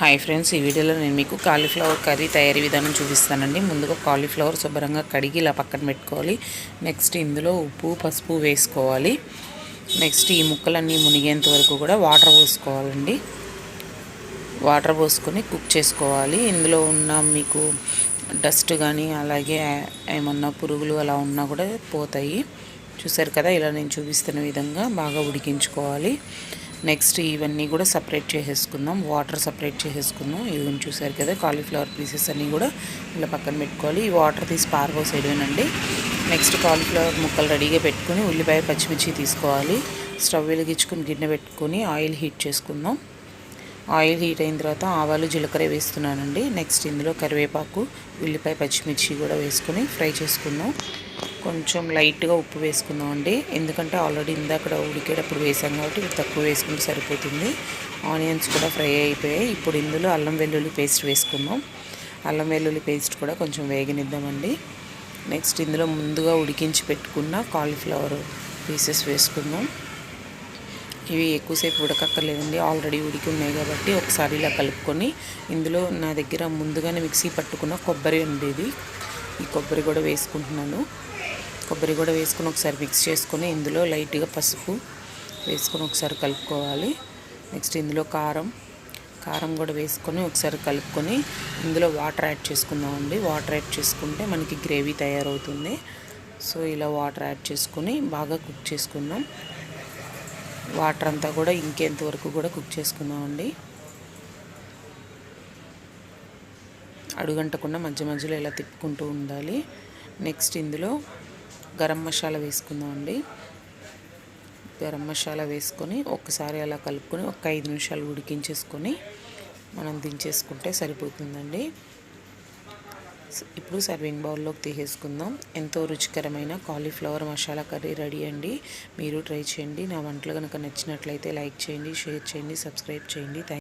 Hi friends ఈ వీడియోలో నేను మీకు కాలీఫ్లవర్ కర్రీ తయారీ విధానం చూపిస్తానండి. ముందుగా కాలీఫ్లవర్ శుభ్రంగా కడిగి ఇలా పక్కన పెట్టుకోవాలి. నెక్స్ట్ ఇందులో ఉప్పు పసుపు వేసుకోవాలి. నెక్స్ట్ ఈ ముక్కలన్నీ మునిగేంత వరకు కూడా వాటర్ పోసుకోవాలండి. వాటర్ పోసుకొని కుక్ చేసుకోవాలి. ఇందులో ఉన్న మీకు డస్ట్ కానీ అలాగే ఏమన్నా పురుగులు అలా ఉన్నా కూడా పోతాయి. చూసారు కదా ఇలా నేను చూపిస్తున్న విధంగా బాగా ఉడికించుకోవాలి. నెక్స్ట్ ఇవన్నీ కూడా సపరేట్ చేసేసుకుందాం. వాటర్ సపరేట్ చేసేసుకుందాం. ఇవన్నీ చూసారు కదా కాలీఫ్లవర్ పీసెస్ అన్నీ కూడా ఇలా పక్కన పెట్టుకోవాలి. ఈ వాటర్ తీసి పారబోసేయడమేనండి నెక్స్ట్ కాలీఫ్లవర్ ముక్కలు రెడీగా పెట్టుకుని ఉల్లిపాయ పచ్చిమిర్చి తీసుకోవాలి. స్టవ్ వెలిగించుకుని గిన్నె పెట్టుకొని ఆయిల్ హీట్ చేసుకుందాం. ఆయిల్ హీట్ అయిన తర్వాత ఆవాలు జీలకర్ర వేస్తున్నానండి. నెక్స్ట్ ఇందులో కరివేపాకు ఉల్లిపాయ పచ్చిమిర్చి కూడా వేసుకొని ఫ్రై చేసుకుందాం. కొంచెం లైట్గా ఉప్పు వేసుకుందాం అండి ఎందుకంటే ఆల్రెడీ ఇందాక ఉడికేటప్పుడు వేసాం కాబట్టి తక్కువ వేసుకుంటే సరిపోతుంది. ఆనియన్స్ కూడా ఫ్రై అయిపోయాయి. ఇప్పుడు ఇందులో అల్లం వెల్లుల్లి పేస్ట్ వేసుకుందాం. అల్లం వెల్లుల్లి పేస్ట్ కూడా కొంచెం వేగనిద్దామండి. నెక్స్ట్ ఇందులో ముందుగా ఉడికించి పెట్టుకున్న కాలీఫ్లవర్ పీసెస్ వేసుకుందాం. ఇవి ఎక్కువసేపు ఉడకక్కర్లేదండి. ఆల్రెడీ ఉడికి ఉన్నాయి కాబట్టి ఒకసారి ఇలా కలుపుకొని ఇందులో నా దగ్గర ముందుగానే మిక్సీ పట్టుకున్న కొబ్బరి ఉండేది ఈ కొబ్బరి కూడా వేసుకుంటున్నాను. కొబ్బరి కూడా వేసుకొని ఒకసారి మిక్స్ చేసుకొని ఇందులో లైట్గా పసుపు వేసుకొని ఒకసారి కలుపుకోవాలి. నెక్స్ట్ ఇందులో కారం కారం కూడా వేసుకొని ఒకసారి కలుపుకొని ఇందులో వాటర్ యాడ్ చేసుకుందామండి. వాటర్ యాడ్ చేసుకుంటే మనకి గ్రేవీ తయారవుతుంది. సో ఇలా వాటర్ యాడ్ చేసుకొని బాగా కుక్ చేసుకుందాం. వాటర్ అంతా కూడా ఇంకేంత వరకు కూడా కుక్ చేసుకుందామండి. అడుగంటకుండా మధ్య మధ్యలో ఇలా తిప్పుకుంటూ ఉండాలి. నెక్స్ట్ ఇందులో గరం మసాలా వేసుకుందామండి. గరం మసాలా వేసుకొని ఒకసారి అలా కలుపుకొని ఒక ఐదు నిమిషాలు ఉడికించేసుకొని మనం దించేసుకుంటే సరిపోతుందండి. ఇప్పుడు సర్వింగ్ బౌల్లోకి తీసేసుకుందాం. ఎంతో రుచికరమైన కాలీఫ్లవర్ మసాలా కర్రీ రెడీ అండి. మీరు ట్రై చేయండి. నా వంటలు కనుక నచ్చినట్లయితే లైక్ చేయండి షేర్ చేయండి సబ్స్క్రైబ్ చేయండి. థ్యాంక్